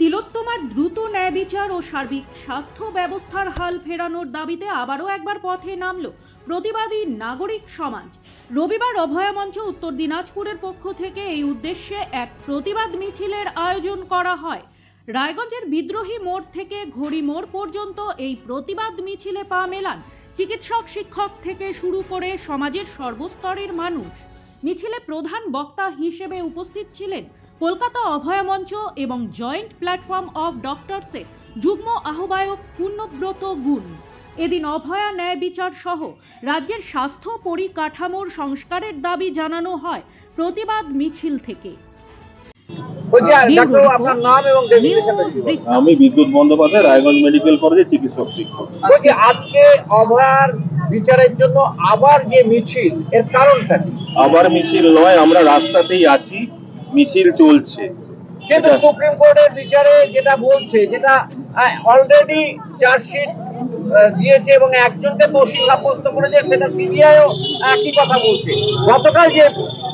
তিলোত্তমার দ্রুত ন্যায় বিচার ও সার্বিক স্বাস্থ্য ব্যবস্থার হাল ফেরানোর দাবিতে আবারও একবার পথে নামল প্রতিবাদী নাগরিক সমাজ। রবিবার অভয়া মঞ্চ উত্তর দিনাজপুরের পক্ষ থেকে এই উদ্দেশ্যে এক প্রতিবাদ মিছিলের আয়োজন করা হয়। রায়গঞ্জের বিদ্রোহী মোড় থেকে ঘড়ি মোড় পর্যন্ত এই প্রতিবাদ মিছিলে পা মেলান চিকিৎসক, শিক্ষক থেকে শুরু করে সমাজের সর্বস্তরের মানুষ। মিছিলে প্রধান বক্তা হিসেবে উপস্থিত ছিলেন কলকাতা অভয়া মঞ্চ এবং জয়েন্ট প্ল্যাটফর্ম অফ ডক্টরসের যুগ্ম আহ্বায়ক পূর্ণব্রত গুণ। এদিন অভয়া ন্যায় বিচার সহ রাজ্যের স্বাস্থ্য পরিকাঠামোর সংস্কারের দাবি জানানো হয় প্রতিবাদ মিছিল থেকে। আমি বিদ্যুৎ বন্দ্যোপাধ্যায় রায়গঞ্জ মেডিকেল কলেজের চিকিৎসক শিক্ষক। আজকে অভয়ার বিচারের জন্য আবার যে মিছিল এর কারণটা আবার মিছিল নয় আমরা রাস্তাতেই আছি। মিছিল চলছে। কিন্তু সুপ্রিম কোর্টের বিচারে যেটা বলছে যেটা অলরেডি চার্জশিট দিয়েছে এবং একজনকে দোষী সাব্যস্ত করেছে সেটা সিবিআইও একই কথা বলছে। গতকাল যে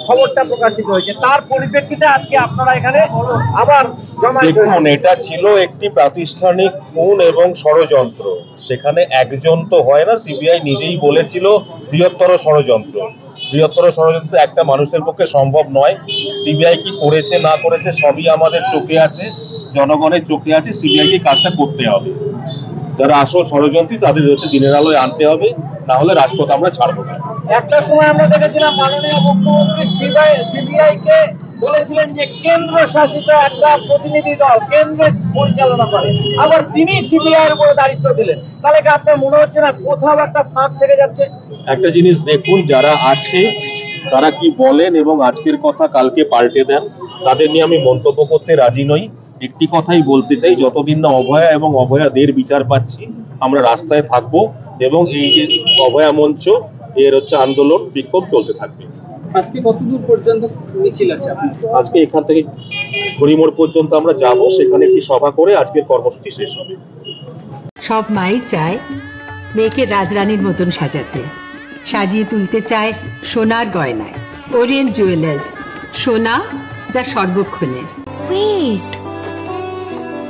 খবরটা প্রকাশিত হয়েছে। তার পরিপ্রেক্ষিতে আজকে আপনারা এখানে আবার দেখুন, এটা ছিল একটি প্রাতিষ্ঠানিক খুন এবং ষড়যন্ত্র। সেখানে একজন তো হয় না, সিবিআই নিজেই বলেছিল বৃহত্তর ষড়যন্ত্র। বৃহত্তর ষড়যন্ত্র একটা মানুষের পক্ষে সম্ভব নয়। সিবিআই কি করেছে, না করেছে, সবই আমাদের চোখে আছে, জনগণের চোখে আছে, সিবিআই কে কাজটা করতে হবে। যারা আসল ষড়যন্ত্রী তাদের হচ্ছে দিনের আলোয় আনতে হবে না হলে রাজপথ আমরা ছাড়বো না। একটা সময় আমরা দেখেছিলাম মাননীয় মুখ্যমন্ত্রী সিবিআই সিবিআই কে বলেছিলেন যে কেন্দ্র শাসিত একটা প্রতিনিধি দল কেন্দ্রে পরিচালনা করে। আবার তিনি সিবিআই এর উপরে দায়িত্ব দিলেন। তাহলে কি আপনার মনে হচ্ছে না কোথাও একটা ফাঁক থেকে যাচ্ছে? একটা জিনিস দেখুন যারা আছে তারা কি বলেন এবং আজকের কথা কালকে পাল্টে দেন তাদের নিয়ে আমি মন্তব্য করতে রাজি নই। একটি কথাই বলতে চাই যতদিন না অভয়া এবং অভয়াদের বিচার পাচ্ছি আমরা রাস্তায় থাকব এবং এই যে অভয়া মঞ্চ এর হচ্ছে আন্দোলন বিক্ষোভ চলতে থাকবে। আজকে কত দূর পর্যন্ত মিছিল আছে আজকে এখান থেকে হরিমোড় পর্যন্ত আমরা যাব সেখানে একটি সভা করে আজকের কর্মসূচি শেষ হবে। সব মাই চায় মেয়েকে রাজরানীর মতন সাজাতে। সাজিয়ে তুলতে চায় সোনার গয়নায়। ওরিয়েন্ট জুয়েলার্স সোনা যা সর্বক্ষণের। Wait.